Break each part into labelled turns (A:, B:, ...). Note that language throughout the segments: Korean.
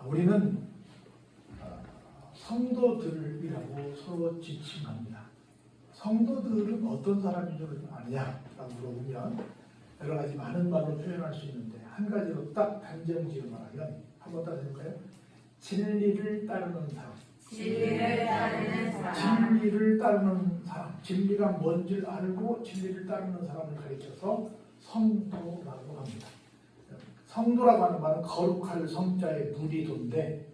A: 아, 우리는 어, 성도들이라고 서로 지칭합니다. 성도들은 어떤 사람인 줄 아느냐라고 물어보면 여러 가지 많은 말로 표현할 수 있는데 한 가지로 딱 단정지어 말하면 한번 따라 해볼까요? 진리를 따르는 사람.
B: 진리를 따르는 사람
A: 진리를 따르는 사람, 진리가 뭔지를 알고 진리를 따르는 사람을 가리켜서 성도라고 합니다. 성도라고 하는 말은 거룩할 성자의 누리도인데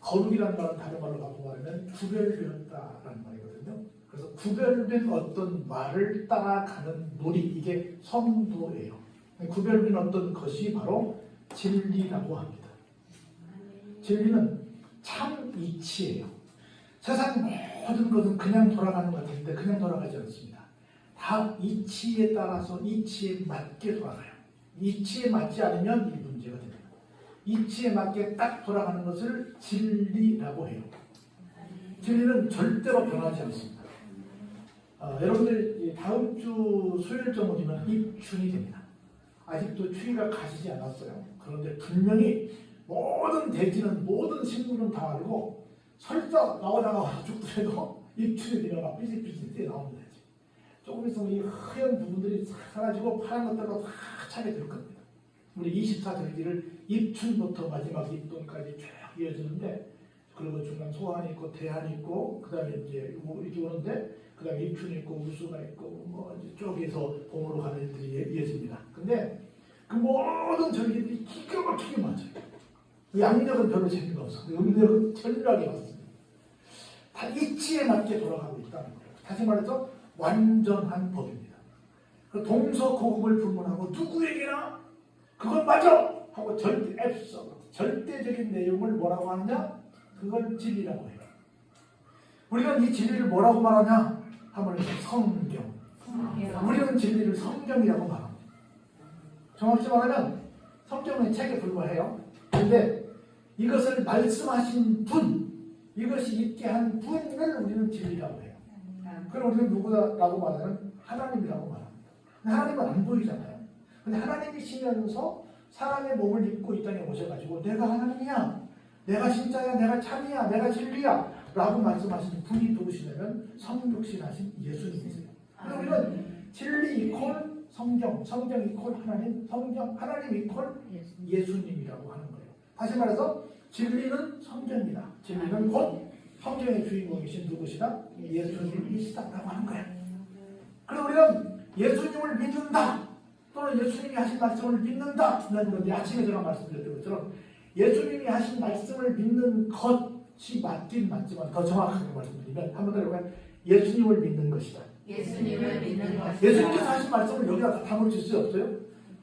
A: 거룩이라는 말은 다른 말로 갖고 말하면 구별되었다라는 말이거든요. 그래서 구별된 어떤 말을 따라가는 누리 이게 성도예요. 구별된 어떤 것이 바로 진리라고 합니다. 진리는 참 이치예요. 세상 모든 것은 그냥 돌아가는 것 같은데 그냥 돌아가지 않습니다. 다 이치에 따라서 이치에 맞게 돌아가요. 이치에 맞지 않으면. 이치에 맞게 딱 돌아가는 것을 진리라고 해요. 진리는 절대로 변하지 않습니다. 어, 여러분들 이 다음 주 수요일쯤 되면 입춘이 됩니다. 아직도 추위가 가시지 않았어요. 그런데 분명히 모든 대지는 모든 식물은 다 알고 설사 나오다가 죽더라도 입춘이 되면 막 삐질삐질 나옵니다. 조금 있으면 이 하얀 부분들이 싹 사라지고 파란 것들로 다 차게 될 겁니다. 우리 24절기를 입춘부터 마지막 입동까지 쭉 이어지는데 그리고 중간 소환이 있고 대한이 있고 그 다음에 이제 뭐 이렇게 오는데 그 다음에 입춘이 있고 우수가 있고 뭐 쪽에서 봄으로 가는 일들이 이어집니다. 근데 그 모든 절기들이 기가 막히게 맞아요. 양력은 별로 재미가 없어. 음력은 철저하게 맞습니다. 다 이치에 맞게 돌아가고 있다는 거예요. 다시 말해서 완전한 법입니다. 그 동서고금을 불문하고 누구에게나 그건 맞아 하고 절대 앱서 절대적인 내용을 뭐라고 하느냐? 그걸 진리라고 해요. 우리는 이 진리를 뭐라고 말하냐? 하면 성경. 우리는 진리를 성경이라고 말합니다. 정확히 말하면 성경은 책에 불과해요. 근데 이것을 말씀하신 분, 이것이 있게 한 분을 우리는 진리라고 해요. 그럼 우리는 누구라고 말하면 하나님이라고 말합니다. 하나님은 안 보이잖아요. 근데 하나님이시면서 사람의 몸을 입고 이 땅에 오셔가지고 내가 하나님이야, 내가 진짜야, 내가 참이야, 내가 진리야 라고 말씀하신 분이 누구시냐면 성육신하신 예수님이세요. 그래서 우리는 진리 이퀄 성경, 성경 이퀄 하나님, 성경 하나님 이퀄 예수님이라고 하는 거예요. 다시 말해서 진리는 성경이다. 진리는 곧 성경의 주인공이신 누구시다? 예수님이시다라고 하는 거예요. 그래서 우리는 예수님을 믿는다. 또는 예수님이 하신 말씀을 믿는다. 라는 건데 아침에 제가 말씀드렸던 것처럼 예수님이 하신 말씀을 믿는 것이 맞긴 맞지만 더 정확하게 말씀드리면 한 번 더 해볼까요? 예수님을 믿는 것이다.
B: 예수님을 믿는 것
A: 예수님께서 하신 말씀을 여기다 다 담을 수 없어요?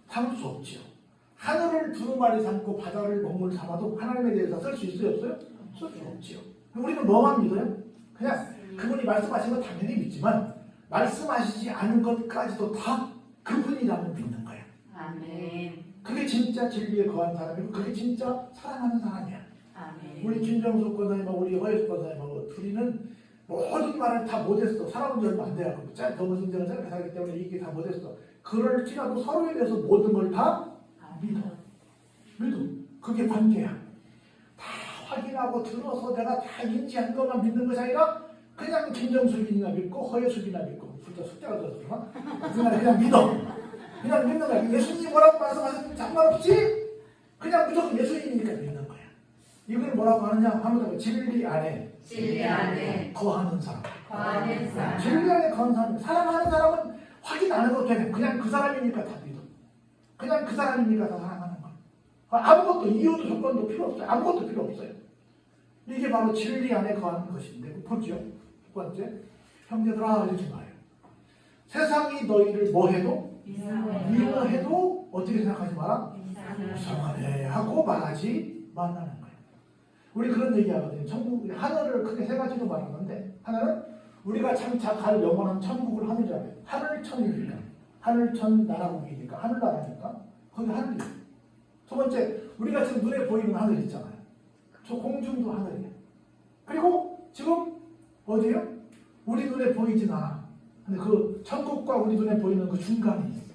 A: 담을 수 없지요. 하늘을 두루마리 삼고 바다를 먹물 삼아도 하나님에 대해서 쓸 수 있어요? 없어요? 쓸 수 없지요. 우리는 뭐만 믿어요? 그냥 그분이 말씀하신 거 당연히 믿지만 말씀하시지 않은 것까지도 다 그분이라고 믿는 거예요.
B: 아멘
A: 그게 진짜 진리에 거한 사람이고 그게 진짜 사랑하는 사람이야.
B: 아멘
A: 우리 김정숙 권사님하고 우리 허예수 권사님하고 둘이는 모든 말을 다 못했어. 살아본 지 얼마 안 돼요. 짧 너무 인생을 짧게 살기 때문에 이게 다 못했어. 그럴지라도 서로에 대해서 모든 걸 다 믿어. 믿어. 그게 관계야. 다 확인하고 들어서 내가 다 인지한 것만 믿는 것이 아니라 그냥 김정숙이나 믿고 허예숙이나 믿고 진짜 숫자가 들어서 그러나? 그냥 믿어. 그냥 믿는 거야. 예수님이 뭐라고 말씀하셨는지 상관없이 그냥 무조건 예수님이니까 믿는 거야. 이걸 뭐라고 하느냐 하면 진리 안에
B: 진리 안에
A: 거하는 사람.
B: 거하는 사람
A: 진리 안에 거하는 사람. 사랑하는 사람은 확인 안 해도 돼. 그냥 그 사람이니까 다 믿어. 그냥 그 사람이니까 다 사랑하는 거야. 아무것도 이유도 조건도 필요 없어요. 아무것도 필요 없어요. 이게 바로 진리 안에 거하는 것인데 보죠. 첫 번째 형제들아 이렇게 말해요. 세상이 너희를 뭐 해도 미워해도 어떻게 생각하지 마라. 이상하네 하고 말하지 말라는 거예요. 우리 그런 얘기 하거든요. 천국, 하늘을 크게 세 가지로 말하는데, 하나는 우리가 갈 영원한 천국을 하늘이라고. 하늘천이니까. 하늘천 나라국이니까. 하늘나라니까. 거기 하늘이에요. 두 번째, 우리가 지금 눈에 보이는 하늘 있잖아요. 저 공중도 하늘이에요. 그리고 지금 어디에요? 우리 눈에 보이진 않아. 근데 그 천국과 우리 눈에 보이는 그 중간이 있어.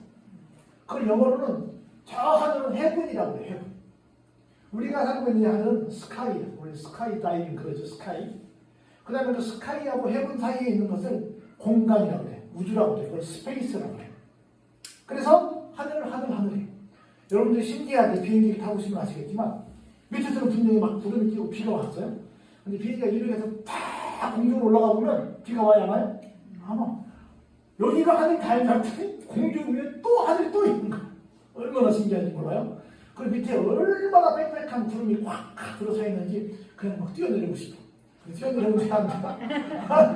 A: 그걸 영어로는 저 하늘은 해븐이라고 해요. 해븐. 우리가 살고 있는 하늘은 스카이, 우리 스카이 다이빙 그러죠, 스카이. 그 다음에 그 스카이하고 헤븐 사이에 있는 것을 공간이라고 그래. 우주라고 그래. 그걸 스페이스라고 그래. 그래서 하늘, 하늘, 하늘이. 여러분들이 신기하게 비행기를 타고 오시면 아시겠지만 밑에서는 분명히 막 구름이 끼고 비가 왔어요. 근데 비행기가 이륙해서 팍 공중으로 올라가 보면 비가 와야 안 와요? 안 와. 여기가 하늘 같더니 공중 위에 또 하늘이 또 있는 거야. 얼마나 신기한지 몰라요? 그 밑에 얼마나 빽빽한 구름이 꽉 들어서 있는지 그냥 막 뛰어내리고 싶어. 뛰어내리고 싶은데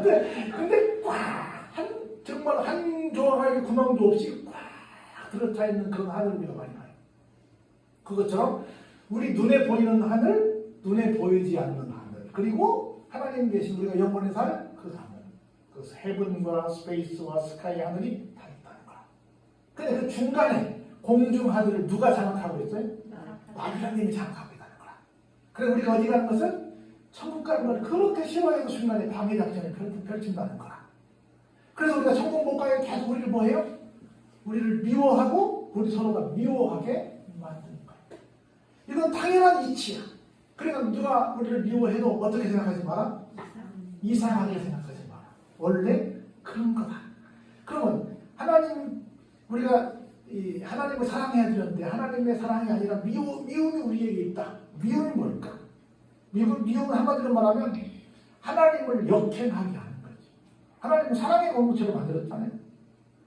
A: 근데 근데 꽉 한 정말 한 조각의 구멍도 없이 꽉 들어차 있는 그런 하늘을 우리가 많이 봐요. 그것처럼 우리 눈에 보이는 하늘, 눈에 보이지 않는 하늘, 그리고 하나님 계신 우리가 영원히 살 그 하늘, 그 헤븐과 스페이스와 스카이 하늘이 다 있다는 거야. 근데 그 중간에 공중 하늘을 누가 장악하고 있어요? 마귀장님이 장악하고 있다는 거야. 그래 우리가 어디 가는 것은 천국 가는 걸 그렇게 싫어해서 순간에 방해 작전을 펼- 펼친다는 거야. 그래서 우리가 천국 못 가게 계속 우리를 뭐해요? 우리를 미워하고 우리 서로가 미워하게 만드는 거야. 이건 당연한 이치야. 그러니까 누가 우리를 미워해도 어떻게 생각하지 마라? 이상하게 마라. 원래 그런 거다. 그러면 하나님 우리가 이 하나님을 사랑해야 되는데 하나님의 사랑이 아니라 미움, 미움이 우리에게 있다. 미움이 뭘까? 미움, 미움은 한마디로 말하면 하나님을 역행하게 하는 거지. 하나님은 사랑의 공무처럼 만들었잖아요.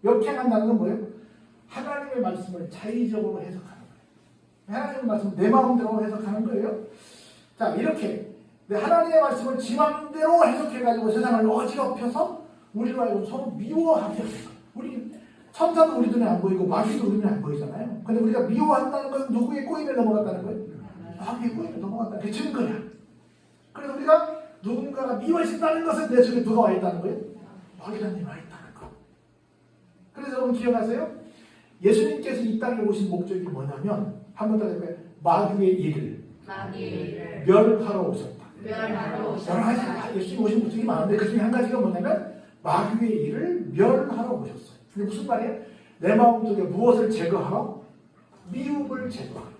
A: 역행한다는 건 뭐예요? 하나님의 말씀을 자의적으로 해석하는 거예요. 하나님의 말씀 내 마음대로 해석하는 거예요. 자 이렇게 내 하나님의 말씀을 지 마음대로 해석해가지고 세상을 어지럽혀서 우리를 알고 서로 미워하게. 우리 천사도 우리 눈에 안 보이고 마귀도 우리 눈에 안 보이잖아요. 근데 우리가 미워한다는 건 누구의 꼬임에 넘어갔다는 거예요? 마귀의 꼬임에 넘어갔다. 그게 증거야. 그래서 우리가 누군가가 미워진다는 것은 내 속에 누가 와 있다는 거예요? 마귀라님이 와 있다는 거. 그래서 여러분 기억하세요? 예수님께서 이 땅에 오신 목적이 뭐냐면 한번더 해볼까요? 마귀의 일을 멸하러 오셨다. 여러. 가지 예수님 오신 목적이 많은데 그 중에 한 가지가 뭐냐면 마귀의 일을 멸하러 오셨어요. 그게 무슨 말이에요? 내 마음속에 무엇을 제거하러? 미움을 제거하러.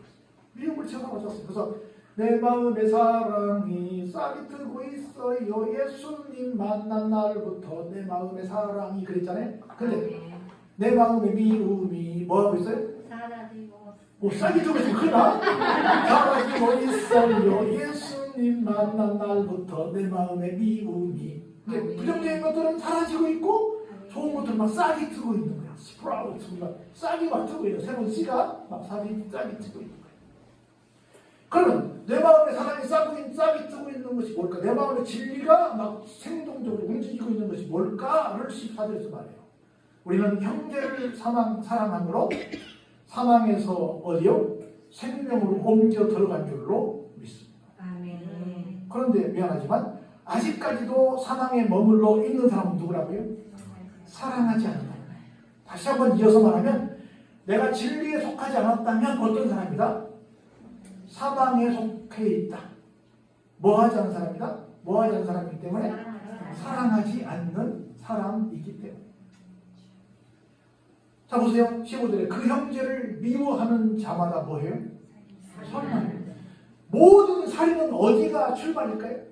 A: 미움을 제거하러 오셨어요. 그래서 내 마음의 사랑이 싹이 트고 있어요. 예수님 만난 날부터 내 마음의 사랑이 그랬잖아요. 근데 내 마음의 미움이 뭐하고 있어요?
B: 사라지고
A: 뭐 싹이 트고 나? 사라지고 있어요. 예수 님 만난 날부터 내 마음의 미움이 근데 부정적인 것들은 사라지고 있고 좋은 것들은 막 싹이 트고 있는 거야. 스프라우트 막 싹이 막 트고 있는 새로운 씨가 막 싹이 싹이 트고 있는 거야. 그러면 내 마음에 사랑이 있는 싹이 트고 있는 것이 뭘까? 내 마음의 진리가 막 생동적으로 움직이고 있는 것이 뭘까를 시사해서 말해요. 우리는 형제를 사랑 사랑함으로 사망에서 어디요? 생명으로 옮겨 들어간 줄로. 그런데 미안하지만 아직까지도 사망에 머물러 있는 사람은 누구라고요? 사랑하지 않는다. 다시 한번 이어서 말하면 내가 진리에 속하지 않았다면 어떤 사람이다? 사망에 속해 있다. 뭐 하지 않은 사람이다? 뭐 하지 않은 사람이기 때문에 사랑하지 않는 사람이기 때문에. 자 보세요. 15절에 그 형제를 미워하는 자마다 뭐해요? 살인하는 모든 살인은 어디가 출발일까요?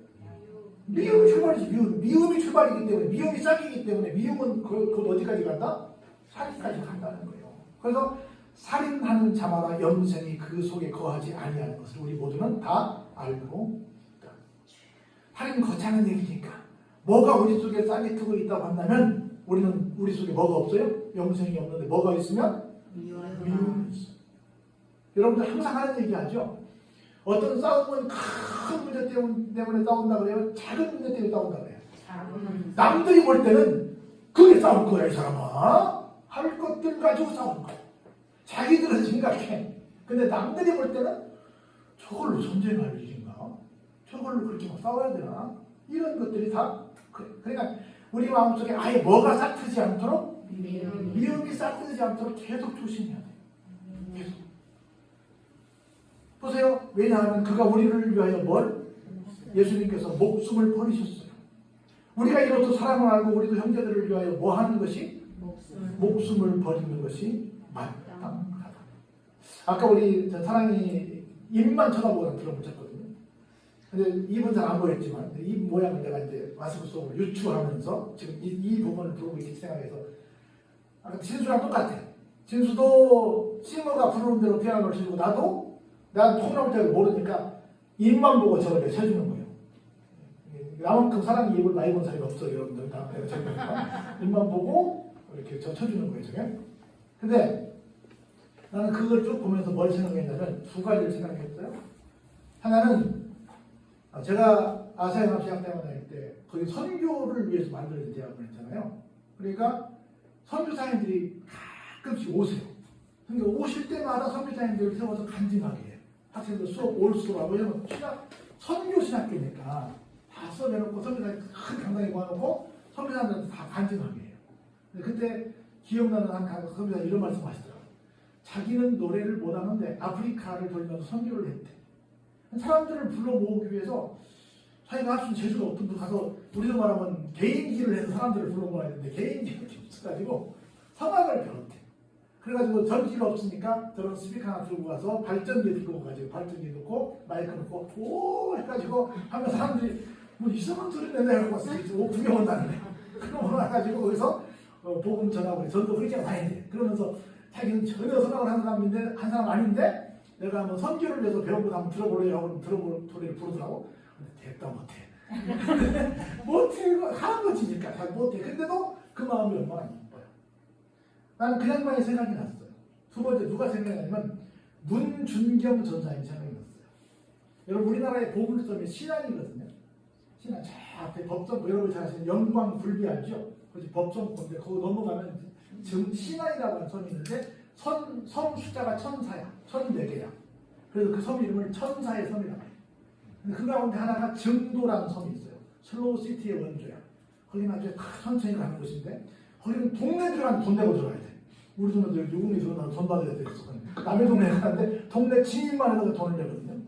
A: 미움이 출발이지 미움. 미움이 출발이기 때문에 미움이 싹이기 때문에 미움은 그, 그 어디까지 간다? 살인까지 간다는 거예요. 그래서 살인하는 자마다 영생이 그 속에 거하지 아니하는 것을 우리 모두는 다 알고 있다. 살인 거창한 얘기니까 뭐가 우리 속에 싹이 트고 있다고 한다면 우리는 우리 속에 뭐가 없어요? 영생이 없는데 뭐가 있으면 미움이 있어. 여러분들 항상 하는 얘기하죠. 어떤 싸움은 큰 문제 때문- 때문에 싸운다 그래요. 작은 문제 때문에 싸운다 그래요. 남들이 볼 때는 그게 싸울 거야 이 사람아. 할 것들 가지고 싸우는 거야. 자기들은 심각해. 근데 남들이 볼 때는 저걸로 전쟁할 일인가? 저걸로 그렇게 막 싸워야 되나? 이런 것들이 다 그래. 그러니까 우리 마음속에 아예 뭐가 싹트지 않도록
B: 미움.
A: 미움이 싹트지 않도록 계속 조심해야 돼. 계속. 보세요. 왜냐하면 그가 우리를 위하여 뭘? 예수님께서 목숨을 버리셨어요. 우리가 이로써 사랑을 알고 우리도 형제들을 위하여 뭐 하는 것이?
B: 목숨.
A: 목숨을 버리는 것이 마땅하다. 아까 우리 저 사랑이 입만 쳐다보고 들어붙였거든요. 근데 입은 잘 안 보였지만 입 모양을 내가 이제 마스크 속으로 유추하면서 지금 이, 이 부분을 부르고 있기 생각해서 아까 진수랑 똑같아. 진수도 싱어가 부르는 대로 피아노를 치고 나도 난 통역대로 모르니까 입만 보고 저를 쳐주는 거예요. 나만큼 사람이 입을 많이 본 사람이 없어요, 여러분들. 다. 입만 보고 이렇게 저 쳐주는 거예요, 저게. 근데 나는 그걸 쭉 보면서 뭘 생각했냐면 두 가지를 생각했어요. 하나는 아, 제가 아세안 합시학대학원 다닐 때 거기 선교를 위해서 만들어진 대학원 있잖아요. 그러니까 선교사님들이 가끔씩 오세요. 그러니까 오실 때마다 선교사님들을 세워서 간증하게. 학생들 수업 올수록 왜냐면 신학, 선교 신학교니까 다 수업해놓고 선교사님 큰 강당에 모아놓고 선교사님들한테 다 간증하게 해요. 그때 기억나는 한 선교사 이런 말씀 하시더라고요. 자기는 노래를 못하는데 아프리카를 돌면서 선교를 했대. 사람들을 불러 모으기 위해서 자기가 할수 있는 재주가 없던 분 가서 우리도 말하면 개인기를 해서 사람들을 불러 모아야 되는데 개인기가 없어가지고 성악을 배웠대. 그래가지고 전기가 없으니까 저런 스피커 하나 들고 가서 발전기 들고 가지고 발전기 넣고 마이크 넣고 오 해가지고 하면 사람들이 뭐 이상한 소리 내내 하고 왔어. 오 구경 온다는데. 그럼 와가지고 거기서 어, 복음 전하고 전도 그렇게 많이 돼. 그러면서 자기는 전혀 성악을 하는 사람인데 한 사람 아닌데 내가 한번 선교를 위해서 배운 거 한번 들어보려고 들어볼 소리를 부르더라고. 근데 됐다 못해. 못해 하는 거지니까 잘 못해. 근데도 그 마음이 얼마나. 나는 그 양반이 생각이 났어요. 두 번째 누가 생각이 나냐면 문준경 전사님 생각이 났어요. 여러분 우리나라의 보물섬이 신안이거든요. 신안 저 앞에 법정 여러분 잘 아시는 영광 굴비 알죠? 그지 법정인데 거기 넘어가면 지금 신안이라고 하는 섬이 있는데 선, 섬 숫자가 천사야. 천네 개야. 그래서 그 섬 이름을 천사의 섬이라고 해요. 근데 그 가운데 하나가 증도라는 섬이 있어요. 슬로우 시티의 원조야. 거기는 아주 다 천천히 가는 곳인데 거기는 동네 들어가면 돈 내고 들어가야 돼. 우리 동네도 누군가 들어가면 돈 받아야 돼. 그래서 남의 동네에 가는데 동네 지인만 해도 돈을 내거든요.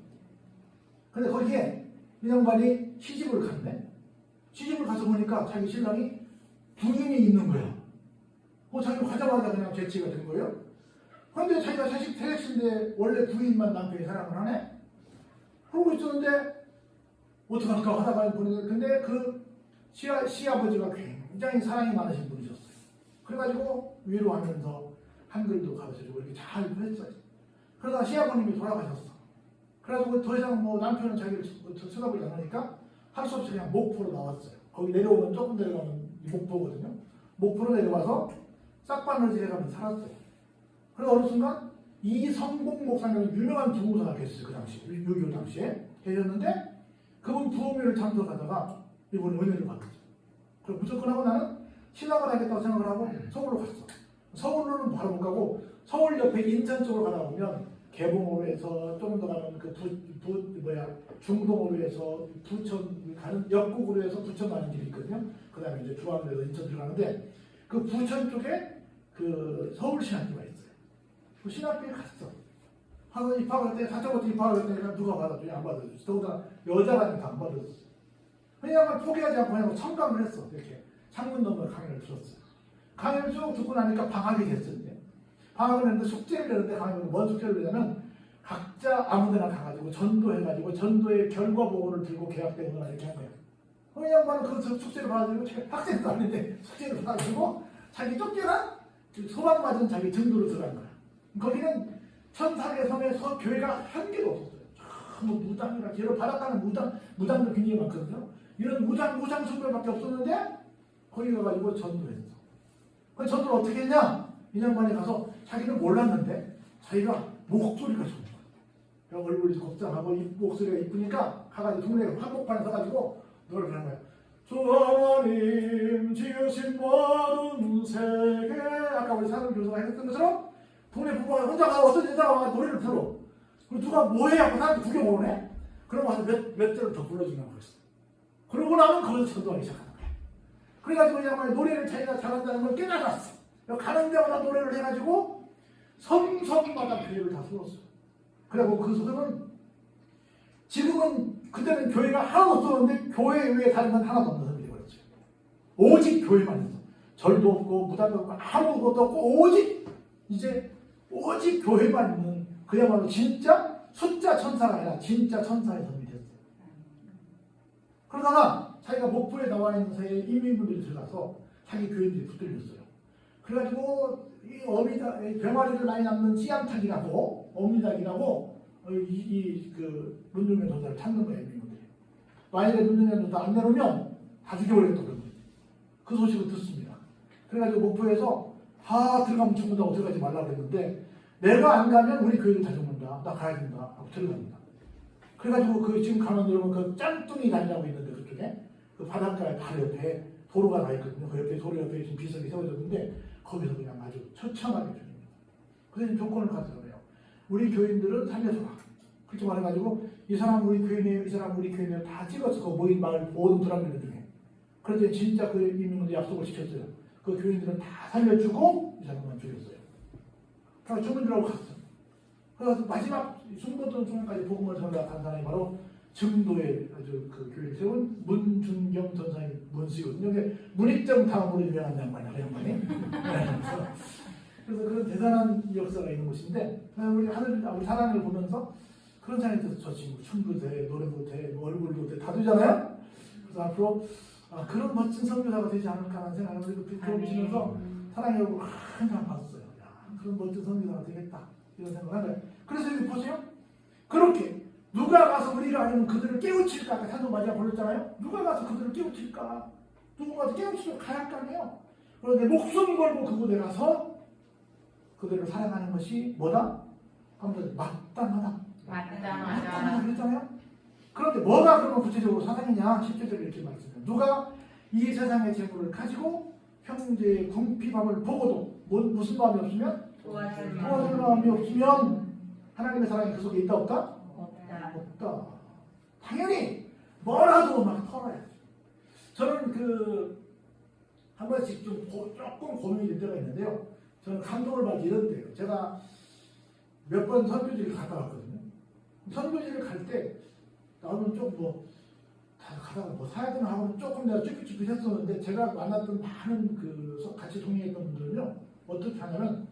A: 근데 거기에 이 양반이 시집을 갔네. 시집을 가서 보니까 자기 신랑이 부인이 있는. 뭐 자기 가자마자 그냥 재치가 된 거예요. 그런데 자기가 자식 태ex인데 원래 부인만 남편이 사랑을 하네? 그러고 있었는데 어떡할까 하다가 보니까 근데 그 시아, 시아버지가 굉장히 사랑이 많으신 분이셨어요. 그래가지고 위로하면서 한글도 가르쳐주고 이렇게 잘 했어요. 그러다 시아버님이 돌아가셨어. 그래가지고 더 이상 뭐 남편은 자기를 쳐- 쳐다보지 않으니까 할 수 없이 그냥 목포로 나왔어요. 거기 내려오면 조금 내려가면 목포거든요. 목포로 내려와서 싹바늘질 해가면서 살았어요. 그래서 어느 순간 이성봉 목사님은 유명한 두무사가 계셨어요. 그 당시, 6.25 당시에 계셨는데 그분 부모님을 참석하다가 이분이 은혜를 받았죠. 그래 무조건 하고 나는 신학을 하겠다고 생각을 하고 서울로 갔어. 서울로는 바로 못 가고 서울 옆에 인천 쪽으로 가다 보면 개봉으로 해서 조금 더 가면 그 부, 부 뭐야 중동으로 해서 부천 가는 역국으로 해서 부천 가는 길이 있거든요. 그 다음에 이제 주안으로 인천 들어가는데 그 부천 쪽에 그 서울 신학교가 있어요. 그 신학교에 갔어. 가서 입학할 때 다짜고짜 입학할 때 누가 받아주냐 안 받아주지. 더군다나 여자라니까 안 받아줬어. 왜냐하면 포기하지 않고 그냥 청강을 했어. 이렇게 넘어 강의를 들었어요. 강의를 쭉 듣고 나니까 방학이. 이제. 방학을 했는데 숙제를 내는데 강의를 뭔 숙제를 내냐면 각자 아무데나 가가지고 전도해가지고 전도의 결과 보고를 들고 계약되거나 이렇게 한 거예요. 그 양반은 그 숙제를 받아들이고 학생도 아닌데 숙제를 받아들이고 자기 쫓겨난 그 소방 맞은 자기 증도로 들어간 거야. 거기는 천사계 섬에 서 교회가 한 개도 없었어요. 전부 무당이라 뒤로 바닷가는 무당 무당도 굉장히 많거든요. 이런 무당 무당 선배밖에 없었는데 거기 가가지고 전도했어. 그 전도를 어떻게 했냐? 이 양반이 가서 자기는 몰랐는데 자기가 목소리가 좋은 거야. 얼굴이 곱상하고 이 목소리가 이쁘니까 가가지고 동네 한복판에 서가지고 노래를 하는 거야. 주 하나님 지으신 모든 세계 아까 우리 사람 교수가 했던 것처럼 동네 부부가 혼자 가 어떤 여자가 와 노래를 불러 그리고 누가 뭐해 하고 사람들 구경 오네 와서 몇, 몇 절을 더 불러주는 거였어 그러고 나면 거기서 전도하기 거야 그래가지고 그냥 노래를 자기가 잘한다는 걸 깨달았어 가는 데마다 노래를 해가지고 섬섬마다 교회를 다 세웠어 그리고 그 소설은 지금은 그때는 교회가 하나도 없었는데 교회 외에 다른 건 하나도 없는 섬이 되어버렸죠. 오직 교회만 있어. 절도 없고 무당도 없고 아무것도 없고 오직 이제 오직 교회만 있는 그야말로 진짜 숫자 천사가 아니라 진짜 천사의 됐어요. 그러다가 자기가 목포에 나와 있는 사이에 이민분들이 들어가서 자기 교인들이 붙들렸어요. 그래가지고 이 어미닭, 이 병아리를 많이 낳는 찌양탁이라고 어미닭이라고 어, 이그 문중현 전사를 찾는 거예요, 이민분들이. 만약에 문중현 전사 안 내놓으면 다 죽여버렸던 거예요. 그 소식을 듣습니다. 그래가지고 목포에서 아 들어가면 죽는다고 들어가지 말라고 그랬는데 내가 안 가면 우리 교회를 다 죽는다. 나 가야 된다. 하고 들어갑니다. 그래가지고 그 지금 가면 여러분 그 짱뚱이 다리라고 있는데 그쪽에 그 바닷가에 바로 옆에 도로가 나 있거든요. 그 옆에 도로 옆에 지금 비석이 세워졌는데 거기서 그냥 아주 처참하게 죽입니다. 그래서 조건을 가져요. 우리 교인들은 살려줘라. 그렇게 말해가지고 이 사람 우리 교인이에요. 이 사람 우리 교인이에요. 다 찍었어. 그 모인 마을 모든 불안민들 중에. 그런데 진짜 그 이민들이 약속을 지켰어요. 그 교인들은 다 살려주고 이 사람만 죽였어요. 그래서 죽은 줄 알고 갔어. 그래서 마지막 숨었던 순간까지 복음을 전달한 사람이 바로 증도의 아주 그 교회를 세운 문준경 전사님 문씨거든요. 이게 문익점 다음으로 유명한 양반이야, 그 양반이. 네, 그래서, 그래서 그런 대단한 역사가 있는 곳인데 우리 하늘, 우리 사랑을 보면서 그런 생각이 들어서 저 친구 춤도 돼, 노래도 돼, 뭐 얼굴도 돼, 다 되잖아요. 그래서 앞으로 아, 그런 멋진 선교사가 되지 않을까라는 생각을 들어보시면서 사랑의 얼굴 항상 봤어요. 야, 그런 멋진 선교사가 되겠다. 이런 생각을 하는 그래서 여기 보세요. 그렇게 누가 가서 우리가 아니면 그들을 깨우칠까? 아까 산도 마지막 불렀잖아요. 누가 가서 그들을 깨우칠까? 할거 아니에요. 그런데 목숨 걸고 그곳에 가서 그들을 사랑하는 것이 뭐다? 아무튼 마땅하다. 마땅하다
B: 마땅하다.
A: 그랬잖아요. 그런데 뭐가 그러면 구체적으로 사랑이냐? 10절에 이렇게 말씀해요. 누가 이 세상의 재물을 가지고 형제의 궁핍함을 보고도 뭐- 무슨 마음이 없으면
B: 도와줄
A: 도와줄
B: 마음
A: 마음이 없으면 하나님의 사랑이 그 속에 있다 없다?
B: 없다.
A: 없다. 당연히 뭐라도 막 털어야지. 저는 그 한 번씩 좀 고- 조금 고민이 될 때가 있는데요. 저는 감동을 받기 이런 때요. 제가 몇 번 선교지를 갔다 왔거든요. 선교지를 갈 때 나는 좀뭐 가다가 뭐 사야 되나 하고 조금 내가 쭈삣쭈삣 했었는데 제가 만났던 많은 그 서- 같이 동행했던 분들은요 어떻게 하냐면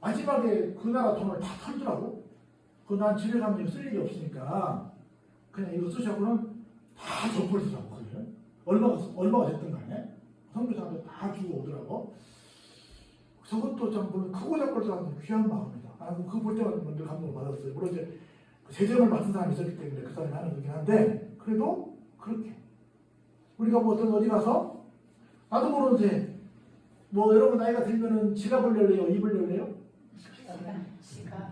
A: 마지막에 그 나라 돈을 다 털더라고. 그난 집에 가면 쓸 일이 없으니까 그냥 이거 쓰셔고는 다 쓰라고 그거를 얼마가 얼마가 됐든 간에 선교사한테 다 주고 오더라고. 저것도 참 보면 크고 작고 사람 귀한 마음이다. 아, 그볼 때마다 늘 감동을 받았어요. 물론 이제 그 재정을 맡은 사람이 있었기 때문에 그 사람이 하는 거긴 한데 그래도 그렇게 우리가 뭐 어떤 어디 가서 나도 모르는데 뭐 여러분 나이가 들면은 지갑을 열래요, 입을 열래요?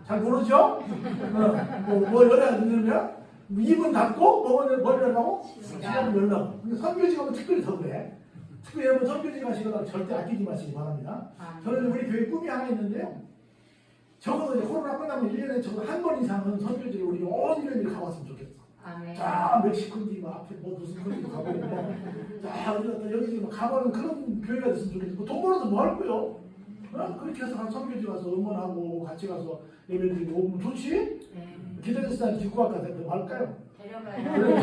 A: 잘 모르죠? 어, 뭐, 뭐 열어야 되느냐? 입은 닫고 뭐를 뭘 열라고? 지갑을 열라고. 근데 선교지 가면 특별히 더 그래. 특별히 여러분 선교지 가시거나 절대 아끼지 마시기 바랍니다. 저는 우리 교회 꿈이 하나 있는데요. 적어도 이제 코로나 끝나면 1년에 적어도 한 번 이상은 선교지를 우리 온 교회들이 가봤으면 좋겠어.
B: 아멘.
A: 자, 멕시코인지 뭐 앞에 뭐 무슨 건지도 가보고 자, 어디 갔다 여기 가보는 그런 교회가 됐으면 좋겠어. 뭐돈 벌어서 뭐 할 거요? 어? 그렇게 해서 한 선교지 가서 응원하고 같이 가서 예배 드리고 오면 좋지?
B: 네.
A: 기다렸을 때 듣고 갈까 뭐 할까요?
B: 데려가요.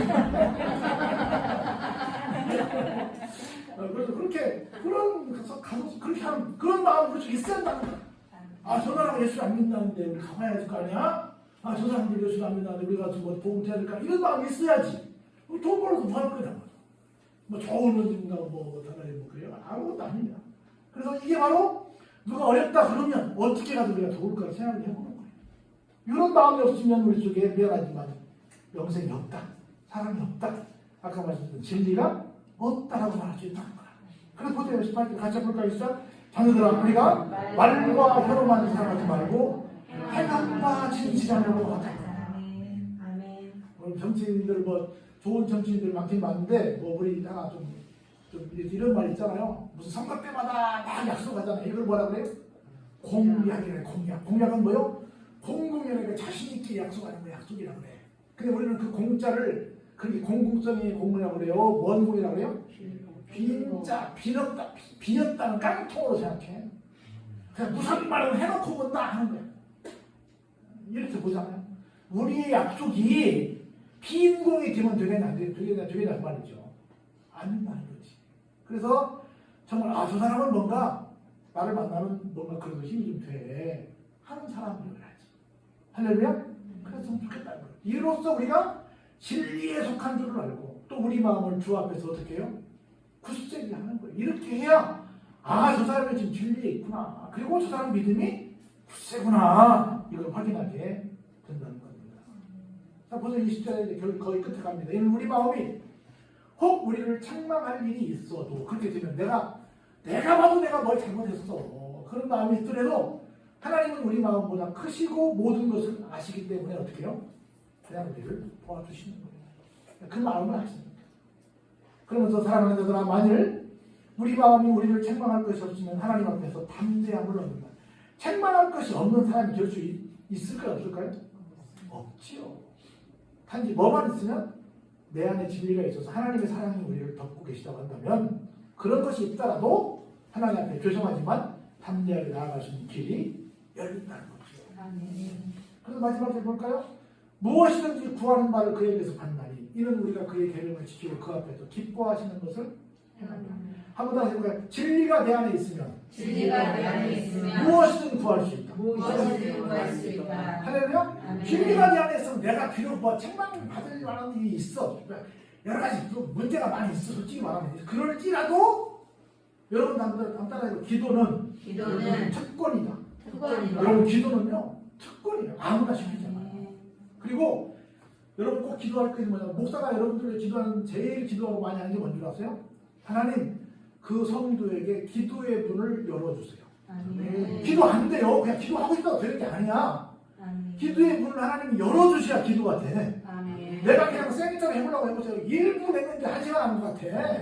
A: 어, 그래서 그렇게 그런 가서 가서 그렇게 하는 그런 마음 그렇게 있어야 한다는 거야. 아, 저 사람 예수 안 믿는다는데 우리 가봐야 될거 아니야? 아, 저 사람들 예수 안 믿는다는데 우리가 뭐 복음 해야 될까? 이런 마음이 있어야지. 돈 벌어서 뭐 할 거냐? 뭐 좋은 옷인가 뭐 달라리 뭐 그래요? 아무것도 아닙니다. 그래서 이게 바로 누가 어렵다 그러면 어떻게 가도 우리가 도울까 생각을 해보는 거예요. 이런 마음이 없으면 우리 속에 미안하지만 영생이 없다. 사랑이 없다. 아까 말씀드린 진리가 없다라고 말할 수 있다는 거야. 그래서 보세요. 18절 같이 볼까요? 시작. 자녀들아 우리가 말과 혀로만 사랑하지 말고 행함과 진실하려고 하자.
B: 아멘. 아멘.
A: 오늘 정치인들 뭐 좋은 정치인들 많긴 많은데 뭐 우리 하나 좀, 좀 이런 말 있잖아요. 무슨 선거 때마다 막 약속하잖아요. 이걸 뭐라 그래요? 공약이래 공약. 공약은 뭐요? 공공연하게 자신 있게 약속하는 거 약속이라 그래. 근데 우리는 그 공자를 그렇게 공공성의 공이라고 그래요. 뭔 공이라고 그래요? 빈자, 비었다, 비었다는 깡통으로 생각해. 그냥 무슨 말을 해놓고 본다 하는 거야. 이렇게 보잖아요. 우리의 약속이 빈 공이 되면 되겠냐, 안 되- 되겠냐, 되겠냐 그 말이죠. 안 된다는 거지. 그래서 정말 아, 저 사람은 뭔가 나를 만나면 뭔가 그래도 힘이 좀 돼. 하는 사람이어야지. 그래 그랬으면 좋겠다는 거예요. 이로써 우리가 진리에 속한 줄을 알고 또 우리 마음을 주 앞에서 어떻게 해요? 굳세게 하는 거예요. 이렇게 해야 아, 저 사람이 지금 진리에 있구나. 그리고 저 사람 믿음이 굳세구나. 이걸 확인하게 된다는 겁니다. 자, 20절에 이제 결- 거의 끝에 갑니다. 이는 우리 마음이 혹 우리를 책망할 일이 있어도 그렇게 되면 내가 내가 봐도 내가 뭘 잘못했어. 그런 마음이 있더라도 하나님은 우리 마음보다 크시고 모든 것을 아시기 때문에 어떻게 해요? 그냥 우리를 도와주시는 거예요. 그 마음을 아십니다. 그러면서 사랑하는 자들아 만일 우리 마음이 우리를 책망할 것이 없으면 하나님 앞에서 담대함을 얻는다. 책망할 것이 없는 사람이 될 수 있을까요? 없을까요? 없지요. 단지 뭐만 있으면 내 안에 진리가 있어서 하나님의 사랑이 우리를 덮고 계시다고 한다면 그런 것이 있더라도 하나님 앞에 죄송하지만 담대하게 나아갈 수 있는 길이 열린다는 거죠.
B: 아멘.
A: 그래서 마지막에 볼까요? 무엇이든지 구하는 바를 그에게서 받나니 이는 우리가 그의 계명을 지키고 그 앞에서 기뻐하시는 것을 행 한다. 한번 더 해볼까요? 진리가 내 안에 있으면
B: 진리가 내 안에 있으면
A: 무엇이든 구할 수 있다.
B: 무엇이든 구할 수 있다.
A: 할렐루야?
B: 아멘.
A: 진리가 내 안에 있으면 내가 비록 뭐 책망 받을 만한 일이 있어. 여러 가지 또 문제가 많이 있어. 솔직히 말하면. 그럴지라도 여러분 남들 간단하게 기도는
B: 기도는
A: 특권이다.
B: 특권이다.
A: 여러분 기도는요 특권이에요. 아무나 시키잖아요.
B: 아멘.
A: 그리고 여러분 꼭 기도할 것이 뭐냐 목사가 여러분들 기도하는 제일 기도하고 많이 하는 게 뭔지 아세요? 하나님 그 성도에게 기도의 문을 열어주세요.
B: 아멘.
A: 기도 안 돼요. 그냥 기도하고 싶다고 되는 게 아니야.
B: 아멘.
A: 기도의 문을 하나님이 열어주셔야 기도가 돼.
B: 아멘.
A: 내가 그냥 세미터를 해보려고 해보세요. 1분 했는데 1시간 한것 같아.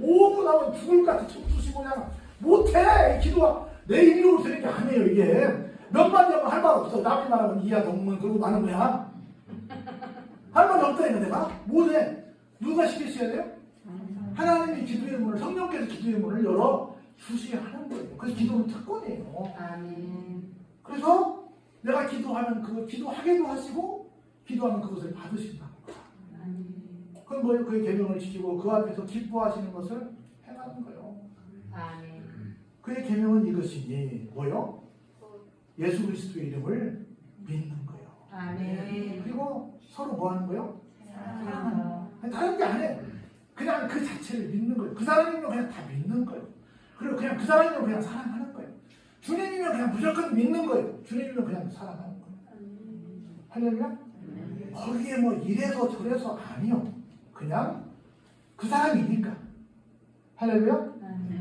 A: 5분 하면 죽을 것 같아. 툭툭이 그냥 못해. 이 기도가 내 입으로 되는 게 아니에요. 이게 몇만 년만 할말 없어. 남이 말하면 이야 동문 그러고 마는 거야. 할 말이 없다 이거 내가 못해. 누가 시키셔야 돼요? 하나님이 기도의 문을 성령께서 기도의 문을 열어 주셔야 하는 거예요. 그래서 기도는 특권이에요.
B: 아멘.
A: 그래서 내가 기도하면 그거 기도하게도 하시고 기도하면 그것을 받으신다. 그건 뭐예요? 그의 계명을 지키고 그 앞에서 기뻐하시는 것을 행하는 거예요.
B: 아멘.
A: 그의 계명은 이것이니 뭐요? 예수 그리스도의 이름을 믿는 거예요.
B: 아멘.
A: 그리고 서로 뭐 하는 거예요?
B: 사랑하여
A: 아니, 다른 게 아니에요. 그냥 그 자체를 믿는 거예요. 그 사람이면 그냥 다 믿는 거예요. 그리고 그냥 그 사람이면 그냥 사랑하는 거예요. 주님이면 그냥 무조건 믿는 거예요. 주님이면 그냥 사랑하는 거예요. 할렐루야? 거기에 뭐 이래서 저래서 아니요. 그냥 그 사람이니까. 할렐루야?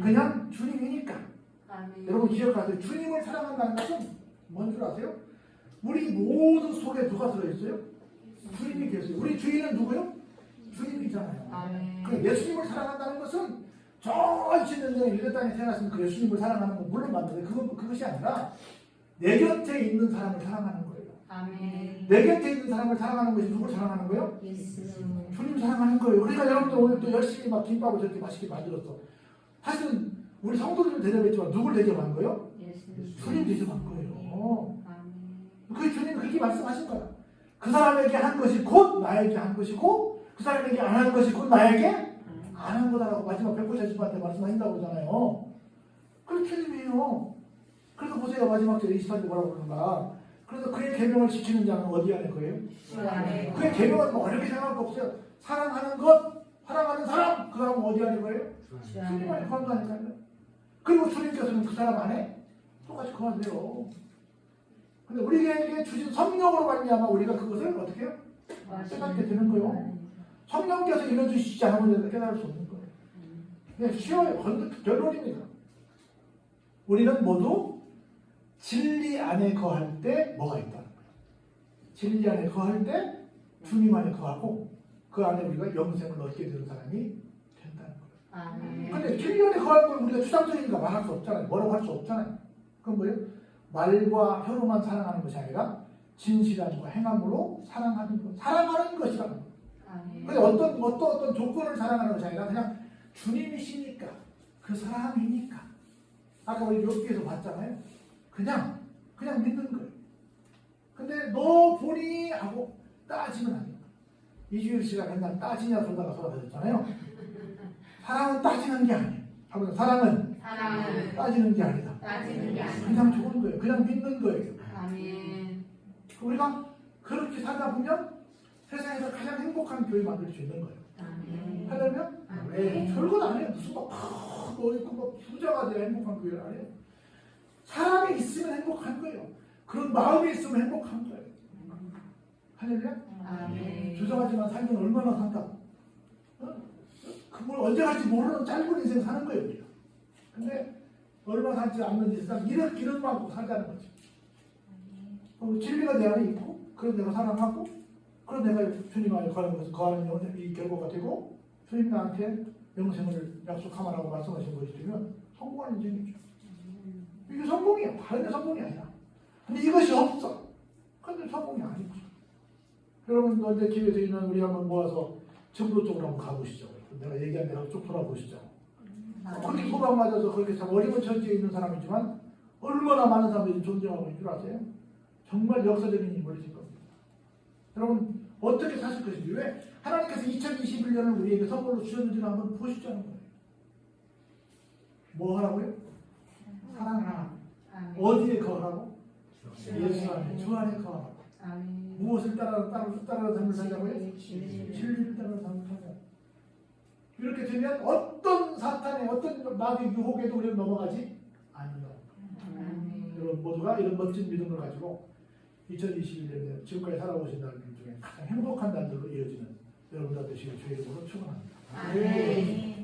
A: 그냥 주님이니까. 여러분 기억하세요. 주님을 사랑한다는 것은 뭔 줄 아세요? 우리 모두 속에 누가 들어있어요? 주님이 계세요. 우리 주인은 누구요? 주님이잖아요.
B: 아멘.
A: 그 예수님을 사랑한다는 것은 저 2000년 전에 일레 땅에 태어났으면 그 예수님을 사랑하는 건 물론 맞는데 그건 그것이 아니라 내 곁에 있는 사람을 사랑하는 거예요.
B: 아멘.
A: 내 곁에 있는 사람을 사랑하는 것이 누굴 사랑하는 거예요?
B: 예수.
A: 주님 사랑하는 거예요. 그러니까 여러분들 오늘 또 열심히 막 김밥을 저렇게 맛있게 만들었어. 사실은 우리 성도들을 대접했지만 누굴 대접한 거예요?
B: 예수.
A: 주님 대접한 거예요.
B: 아멘.
A: 그 주님 그렇게 말씀하신 거야. 그 사람에게 한 것이 곧 나에게 한 것이고 그 사람에게 안한 것이 곧 나에게 안한 거다라고 마지막 백골 제주한테 말씀하신다고 그러잖아요. 그게 틀림이에요. 그래서 보세요 마지막 절 28절 뭐라고 그러는가. 그래서 그의 계명을 지키는 자는 어디 안에 거예요?
B: 주 안에
A: 그의 계명은 뭐 어렵게 생각할 거 없어요. 사랑하는 것, 사랑하는 사람, 그 사람은 어디 안에 거예요?
B: 주
A: 주님 안에
B: 안에
A: 거한다니까요. 그리고 주님께서는 그 사람 안에 똑같이 거하세요. 근데 우리에게 주신 성령으로 말미암아 우리가 그것을 어떻게 해요? 깨닫게 되는 거예요. 성령께서 이런 주시지 않으면 깨달을 수 없는 거예요. 그냥 쉬워요. 건- 결론입니다. 우리는 모두 진리 안에 거할 때 뭐가 있다는 거예요. 진리 안에 거할 때 주님 안에 거하고 그 안에 우리가 영생을 얻게 되는 사람이 된다는 거예요.
B: 아멘.
A: 근데 진리 안에 거할 걸 우리가 추상적이니까 말할 수 없잖아요. 뭐라고 할 수 없잖아요. 그건 뭐예요? 말과 혀로만 사랑하는 것이 아니라 진실함과 행함으로 사랑하는 것, 사랑하는 것이라는 거예요. 근데 어떤 어떤 어떤 조건을 사랑하는 것이 아니라 그냥 주님이시니까 그 사람이니까 아까 우리 욥기에서 봤잖아요. 그냥 그냥 믿는 거예요. 근데 너 보니 하고 따지면 안 돼요. 이주일 씨가 맨날 따지냐 돌다가 돌아다녔잖아요. 사랑은 따지는 게 아니에요. 사랑은
B: 사랑은
A: 따지는 게 아니다.
B: 따지는 게 아니다.
A: 그냥 좋은 거예요. 그냥 믿는 거예요.
B: 아멘.
A: 우리가 그렇게 살다 보면 세상에서 가장 행복한 교회 만들 수 있는 거예요.
B: 아멘.
A: 하려면 왜 별것 아니에요. 무슨 막뭐 있고 막 부자가 돼야 행복한 교회 아니에요. 사람이 있으면 행복한 거예요. 그런 마음이 있으면 행복한 거예요. 할렐루야.
B: 아멘.
A: 주저하지만 살면 얼마나 산다. 어? 그걸 언제 갈지 모르는 짧은 인생 사는 거예요. 우리가. 근데 얼마 살지 않는 이상 이런 기름 받고 살자는 거지. 어, 진리가 내 안에 있고 그런 내가 사랑하고 그런 내가 주님 안에 거하는 것을 거하는 영- 이 결과가 되고 주님 나한테 영생을 약속하라고 말씀하신 것이 되면 성공한 인생이죠. 이게 성공이야. 다른 게 성공이 아니야. 근데 이것이 없어. 근데 성공이 아니죠. 여러분 언제 기회 되면 우리 한번 모아서 정부 쪽으로 한번 가보시죠. 내가 얘기한 대로 쭉 돌아보시죠. 그렇게 소방 맞아서 그렇게 참 어려운 처지에 있는 사람이지만 얼마나 많은 사람들이 존재하고 있는 줄 아세요? 정말 역사적인 겁니다. 여러분 어떻게 사실 것인지 왜 하나님께서 2021년을 우리에게 선물로 주셨는지를 한번 보시자는 거예요. 뭐 하라고요? 사랑하라. 어디에 거하라고?
B: 주
A: 예수
B: 안에.
A: 주 안에 거하라고.
B: 아멘.
A: 무엇을 따라 따라 따라 삶을 살자고요?
B: 진리를.
A: 따라 삶을 살자. 이렇게 되면 어떤 사탄의 어떤 마귀 유혹에도 우리는 넘어가지.
B: 아멘.
A: 여러분 모두가 이런 멋진 믿음을 가지고 2021년에 지금까지 살아오신 날 중에 가장 행복한 날들로 이어지는 여러분들 되시길 주의 이름으로 축원합니다.
B: 아멘.